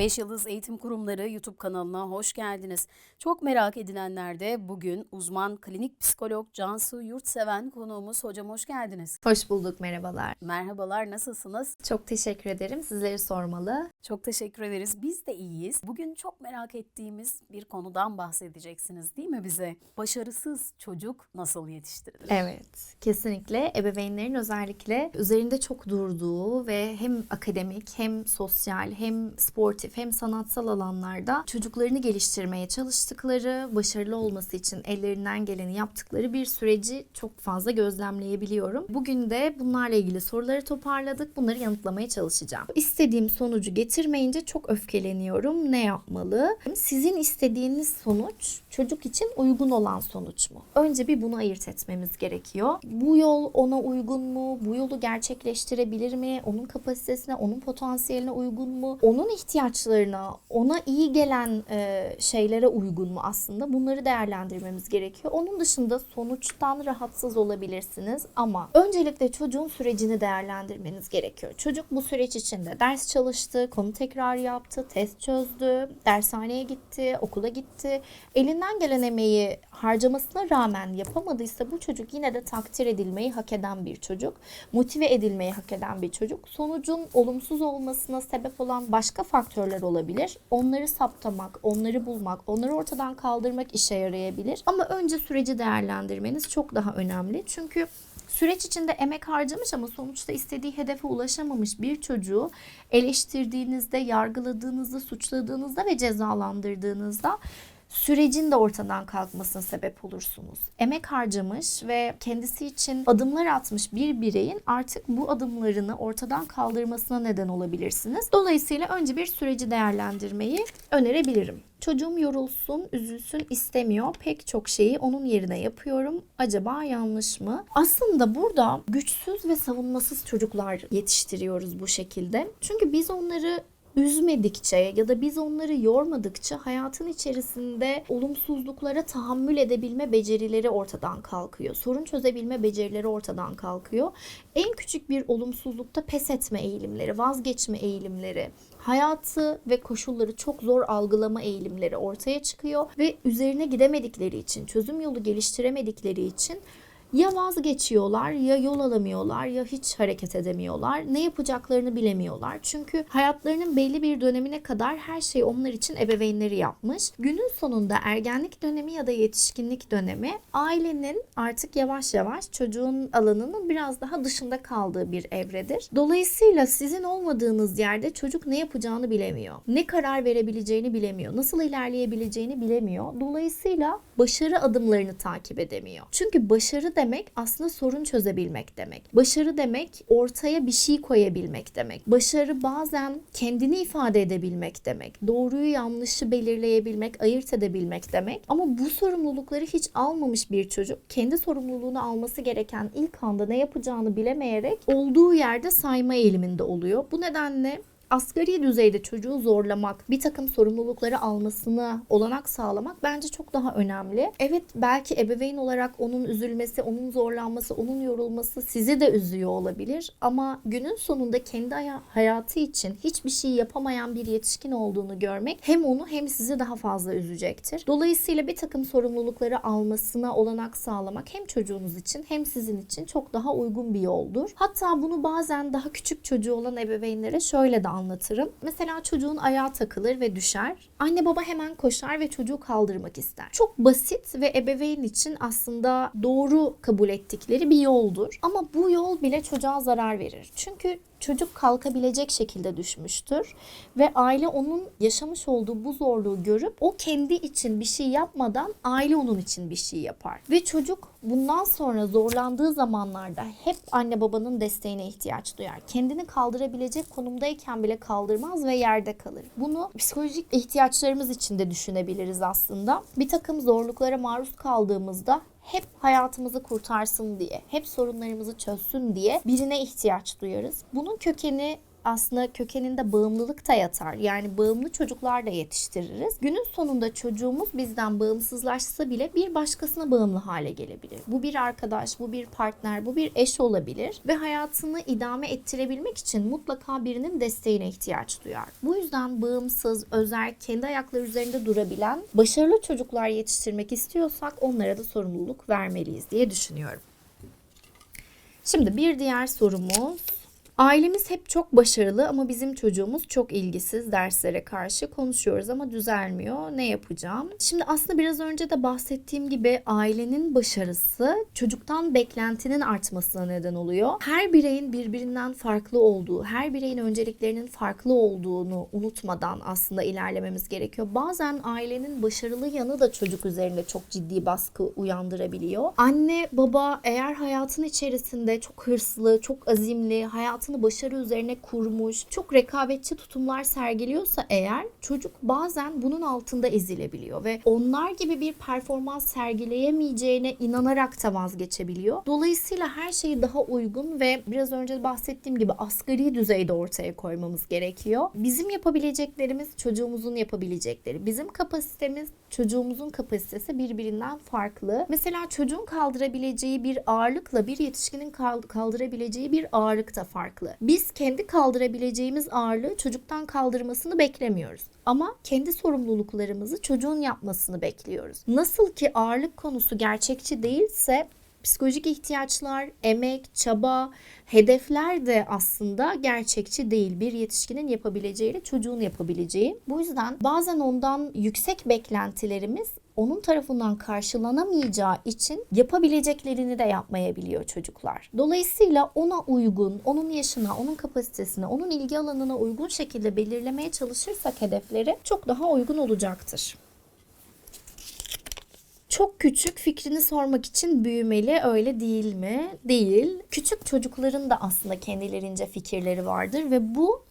5 Yıldız Eğitim Kurumları YouTube kanalına hoş geldiniz. Çok merak edilenler de bugün uzman klinik psikolog Cansu Yurtseven konuğumuz. Hocam hoş geldiniz. Hoş bulduk, merhabalar. Merhabalar, nasılsınız? Çok teşekkür ederim. Sizleri sormalı. Çok teşekkür ederiz. Biz de iyiyiz. Bugün çok merak ettiğimiz bir konudan bahsedeceksiniz değil mi bize? Başarısız çocuk nasıl yetiştirilir? Evet, kesinlikle ebeveynlerin özellikle üzerinde çok durduğu ve hem akademik hem sosyal hem sportif hem sanatsal alanlarda çocuklarını geliştirmeye çalıştıkları, başarılı olması için ellerinden geleni yaptıkları bir süreci çok fazla gözlemleyebiliyorum. Bugün de bunlarla ilgili soruları toparladık. Bunları yanıtlamaya çalışacağım. İstediğim sonucu getirmeyince çok öfkeleniyorum. Ne yapmalı? Sizin istediğiniz sonuç çocuk için uygun olan sonuç mu? Önce bir bunu ayırt etmemiz gerekiyor. Bu yol ona uygun mu? Bu yolu gerçekleştirebilir mi? Onun kapasitesine, onun potansiyeline uygun mu? Onun ihtiyaçlarına, ona iyi gelen e, şeylere uygun mu aslında? Bunları değerlendirmemiz gerekiyor. Onun dışında sonuçtan rahatsız olabilirsiniz ama öncelikle çocuğun sürecini değerlendirmeniz gerekiyor. Çocuk bu süreç içinde ders çalıştı, konu tekrar yaptı, test çözdü, dershaneye gitti, okula gitti. Elinden gelen emeği harcamasına rağmen yapamadıysa bu çocuk yine de takdir edilmeyi hak eden bir çocuk. Motive edilmeyi hak eden bir çocuk. Sonucun olumsuz olmasına sebep olan başka faktörler olabilir. Onları saptamak, onları bulmak, onları ortadan kaldırmak işe yarayabilir. Ama önce süreci değerlendirmeniz çok daha önemli. Çünkü süreç içinde emek harcamış ama sonuçta istediği hedefe ulaşamamış bir çocuğu eleştirdiğinizde, yargıladığınızda, suçladığınızda ve cezalandırdığınızda sürecin de ortadan kalkmasına sebep olursunuz. Emek harcamış ve kendisi için adımlar atmış bir bireyin artık bu adımlarını ortadan kaldırmasına neden olabilirsiniz. Dolayısıyla önce bir süreci değerlendirmeyi önerebilirim. Çocuğum yorulsun, üzülsün istemiyor. Pek çok şeyi onun yerine yapıyorum. Acaba yanlış mı? Aslında burada güçsüz ve savunmasız çocuklar yetiştiriyoruz bu şekilde. Çünkü biz onları üzmedikçe ya da biz onları yormadıkça hayatın içerisinde olumsuzluklara tahammül edebilme becerileri ortadan kalkıyor. Sorun çözebilme becerileri ortadan kalkıyor. En küçük bir olumsuzlukta pes etme eğilimleri, vazgeçme eğilimleri, hayatı ve koşulları çok zor algılama eğilimleri ortaya çıkıyor ve üzerine gidemedikleri için, çözüm yolu geliştiremedikleri için ya vazgeçiyorlar ya yol alamıyorlar ya hiç hareket edemiyorlar. Ne yapacaklarını bilemiyorlar. Çünkü hayatlarının belli bir dönemine kadar her şey onlar için ebeveynleri yapmış. Günün sonunda ergenlik dönemi ya da yetişkinlik dönemi ailenin artık yavaş yavaş çocuğun alanının biraz daha dışında kaldığı bir evredir. Dolayısıyla sizin olmadığınız yerde çocuk ne yapacağını bilemiyor. Ne karar verebileceğini bilemiyor. Nasıl ilerleyebileceğini bilemiyor. Dolayısıyla başarı adımlarını takip edemiyor. Çünkü başarı demek aslında sorun çözebilmek demek. Başarı demek ortaya bir şey koyabilmek demek. Başarı bazen kendini ifade edebilmek demek. Doğruyu yanlışı belirleyebilmek, ayırt edebilmek demek. Ama bu sorumlulukları hiç almamış bir çocuk kendi sorumluluğunu alması gereken ilk anda ne yapacağını bilemeyerek olduğu yerde sayma eğiliminde oluyor. Bu nedenle asgari düzeyde çocuğu zorlamak, bir takım sorumlulukları almasına olanak sağlamak bence çok daha önemli. Evet belki ebeveyn olarak onun üzülmesi, onun zorlanması, onun yorulması sizi de üzüyor olabilir ama günün sonunda kendi hayatı için hiçbir şey yapamayan bir yetişkin olduğunu görmek hem onu hem sizi daha fazla üzecektir. Dolayısıyla bir takım sorumlulukları almasına olanak sağlamak hem çocuğunuz için hem sizin için çok daha uygun bir yoldur. Hatta bunu bazen daha küçük çocuğu olan ebeveynlere şöyle de anlatırım. Mesela çocuğun ayağı takılır ve düşer. Anne baba hemen koşar ve çocuğu kaldırmak ister. Çok basit ve ebeveyn için aslında doğru kabul ettikleri bir yoldur. Ama bu yol bile çocuğa zarar verir. Çünkü çocuk kalkabilecek şekilde düşmüştür ve aile onun yaşamış olduğu bu zorluğu görüp o kendi için bir şey yapmadan aile onun için bir şey yapar. Ve çocuk bundan sonra zorlandığı zamanlarda hep anne babanın desteğine ihtiyaç duyar. Kendini kaldırabilecek konumdayken bile kaldırmaz ve yerde kalır. Bunu psikolojik ihtiyaçlarımız için de düşünebiliriz aslında. Bir takım zorluklara maruz kaldığımızda hep hayatımızı kurtarsın diye, hep sorunlarımızı çözsün diye birine ihtiyaç duyarız. Bunun kökeni aslında kökeninde bağımlılık da yatar. Yani bağımlı çocuklar da yetiştiririz. Günün sonunda çocuğumuz bizden bağımsızlaşsa bile bir başkasına bağımlı hale gelebilir. Bu bir arkadaş, bu bir partner, bu bir eş olabilir ve hayatını idame ettirebilmek için mutlaka birinin desteğine ihtiyaç duyar. Bu yüzden bağımsız, özel, kendi ayakları üzerinde durabilen, başarılı çocuklar yetiştirmek istiyorsak onlara da sorumluluk vermeliyiz diye düşünüyorum. Şimdi bir diğer sorumuz. Ailemiz hep çok başarılı ama bizim çocuğumuz çok ilgisiz derslere karşı konuşuyoruz ama düzelmiyor. Ne yapacağım? Şimdi aslında biraz önce de bahsettiğim gibi ailenin başarısı çocuktan beklentinin artmasına neden oluyor. Her bireyin birbirinden farklı olduğu, her bireyin önceliklerinin farklı olduğunu unutmadan aslında ilerlememiz gerekiyor. Bazen ailenin başarılı yanı da çocuk üzerinde çok ciddi baskı uyandırabiliyor. Anne, baba eğer hayatın içerisinde çok hırslı, çok azimli, hayatını başarı üzerine kurmuş, çok rekabetçi tutumlar sergiliyorsa eğer çocuk bazen bunun altında ezilebiliyor ve onlar gibi bir performans sergileyemeyeceğine inanarak da vazgeçebiliyor. Dolayısıyla her şeyi daha uygun ve biraz önce bahsettiğim gibi asgari düzeyde ortaya koymamız gerekiyor. Bizim yapabileceklerimiz çocuğumuzun yapabilecekleri. Bizim kapasitemiz çocuğumuzun kapasitesi birbirinden farklı. Mesela çocuğun kaldırabileceği bir ağırlıkla bir yetişkinin kal- kaldırabileceği bir ağırlık da farklı. Biz kendi kaldırabileceğimiz ağırlığı çocuktan kaldırmasını beklemiyoruz. Ama kendi sorumluluklarımızı çocuğun yapmasını bekliyoruz. Nasıl ki ağırlık konusu gerçekçi değilse psikolojik ihtiyaçlar, emek, çaba, hedefler de aslında gerçekçi değil. Bir yetişkinin yapabileceğiyle çocuğun yapabileceği. Bu yüzden bazen ondan yüksek beklentilerimiz onun tarafından karşılanamayacağı için yapabileceklerini de yapmayabiliyor çocuklar. Dolayısıyla ona uygun, onun yaşına, onun kapasitesine, onun ilgi alanına uygun şekilde belirlemeye çalışırsak hedefleri çok daha uygun olacaktır. Çok küçük fikrini sormak için büyümeli öyle değil mi? Değil. Küçük çocukların da aslında kendilerince fikirleri vardır ve bu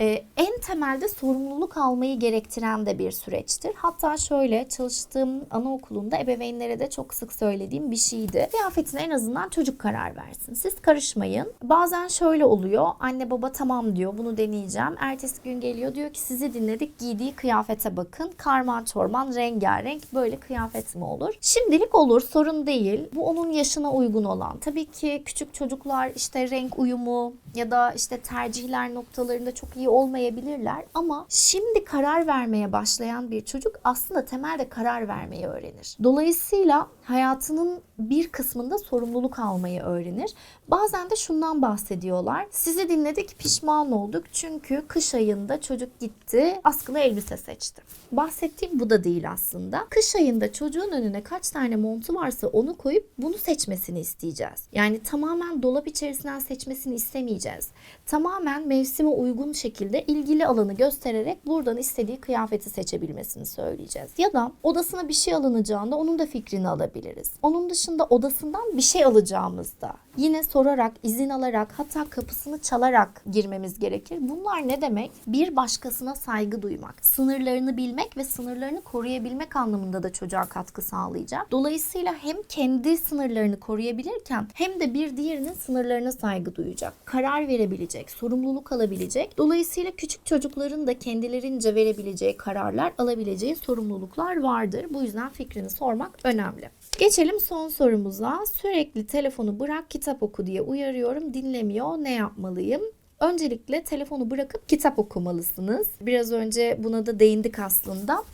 e, en temelde sorumluluk almayı gerektiren de bir süreçtir. Hatta şöyle çalıştığım anaokulunda ebeveynlere de çok sık söylediğim bir şeydi. Kıyafetine en azından çocuk karar versin. Siz karışmayın. Bazen şöyle oluyor. Anne baba tamam diyor bunu deneyeceğim. Ertesi gün geliyor diyor ki sizi dinledik giydiği kıyafete bakın. Karman çorman rengarenk böyle kıyafet mi olur? Şimdilik olur sorun değil. Bu onun yaşına uygun olan. Tabii ki küçük çocuklar işte renk uyumu ya da işte tercihler noktalarında çok iyi olmayabilirler ama şimdi karar vermeye başlayan bir çocuk aslında temelde karar vermeyi öğrenir. Dolayısıyla hayatının bir kısmında sorumluluk almayı öğrenir. Bazen de şundan bahsediyorlar. Sizi dinledik pişman olduk çünkü kış ayında çocuk gitti askılı elbise seçti. Bahsettiğim bu da değil aslında. Kış ayında çocuğun önüne kaç tane montu varsa onu koyup bunu seçmesini isteyeceğiz. Yani tamamen dolap içerisinden seçmesini istemeyeceğiz. Tamamen mevsime uygun şekilde ilgili alanı göstererek buradan istediği kıyafeti seçebilmesini söyleyeceğiz. Ya da odasına bir şey alınacağında onun da fikrini alabiliriz. Onun dışında odasından bir şey alacağımızda yine sorarak, izin alarak hatta kapısını çalarak girmemiz gerekir. Bunlar ne demek? Bir başkasına saygı duymak, sınırlarını bilmek ve sınırlarını koruyabilmek anlamında da çocuğa katkı sağlayacak. Dolayısıyla hem kendi sınırlarını koruyabilirken hem de bir diğerinin sınırlarına saygı duyacak. Karar verebilecek, sorumluluk alabilecek. Dolayısıyla küçük çocukların da kendilerince verebileceği kararlar, alabileceği sorumluluklar vardır. Bu yüzden fikrini sormak önemli. Geçelim son sorumuza. Sürekli telefonu bırak kitap oku diye uyarıyorum. Dinlemiyor. Ne yapmalıyım? Öncelikle telefonu bırakıp kitap okumalısınız. Biraz önce buna da değindik aslında.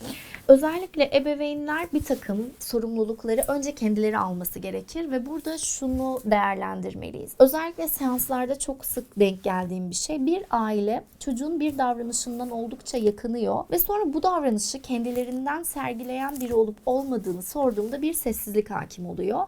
Özellikle ebeveynler bir takım sorumlulukları önce kendileri alması gerekir ve burada şunu değerlendirmeliyiz. Özellikle seanslarda çok sık denk geldiğim bir şey. Bir aile çocuğun bir davranışından oldukça yakınıyor ve sonra bu davranışı kendilerinden sergileyen biri olup olmadığını sorduğumda bir sessizlik hakim oluyor.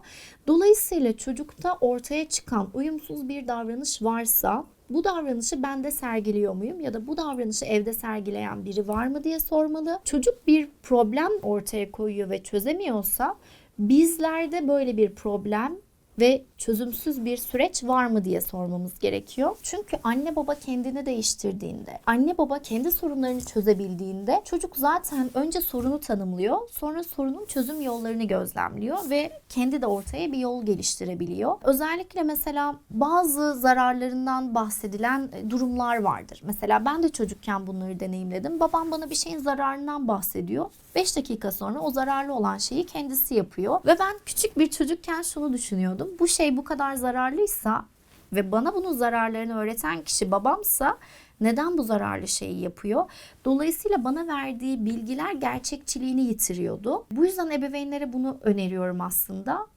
Dolayısıyla çocukta ortaya çıkan uyumsuz bir davranış varsa bu davranışı ben de sergiliyor muyum ya da bu davranışı evde sergileyen biri var mı diye sormalı. Çocuk bir problem ortaya koyuyor ve çözemiyorsa bizlerde böyle bir problem ve çözümsüz bir süreç var mı diye sormamız gerekiyor. Çünkü anne baba kendini değiştirdiğinde, anne baba kendi sorunlarını çözebildiğinde çocuk zaten önce sorunu tanımlıyor, sonra sorunun çözüm yollarını gözlemliyor ve kendi de ortaya bir yol geliştirebiliyor. Özellikle mesela bazı zararlarından bahsedilen e, durumlar vardır. Mesela ben de çocukken bunları deneyimledim. Babam bana bir şeyin zararından bahsediyor. 5 dakika sonra o zararlı olan şeyi kendisi yapıyor. Ve ben küçük bir çocukken şunu düşünüyordum. Bu şey bu kadar zararlıysa ve bana bunun zararlarını öğreten kişi babamsa neden bu zararlı şeyi yapıyor? Dolayısıyla bana verdiği bilgiler gerçekçiliğini yitiriyordu. Bu yüzden ebeveynlere bunu öneriyorum aslında.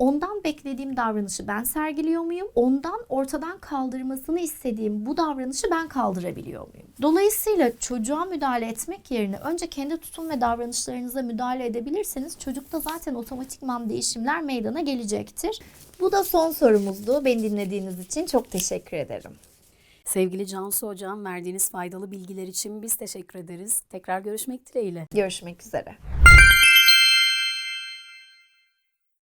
Ondan beklediğim davranışı ben sergiliyor muyum? Ondan ortadan kaldırmasını istediğim bu davranışı ben kaldırabiliyor muyum? Dolayısıyla çocuğa müdahale etmek yerine önce kendi tutum ve davranışlarınıza müdahale edebilirseniz çocukta zaten otomatikman değişimler meydana gelecektir. Bu da son sorumuzdu. Beni dinlediğiniz için çok teşekkür ederim. Sevgili Cansu Hocam verdiğiniz faydalı bilgiler için biz teşekkür ederiz. Tekrar görüşmek dileğiyle. Görüşmek üzere.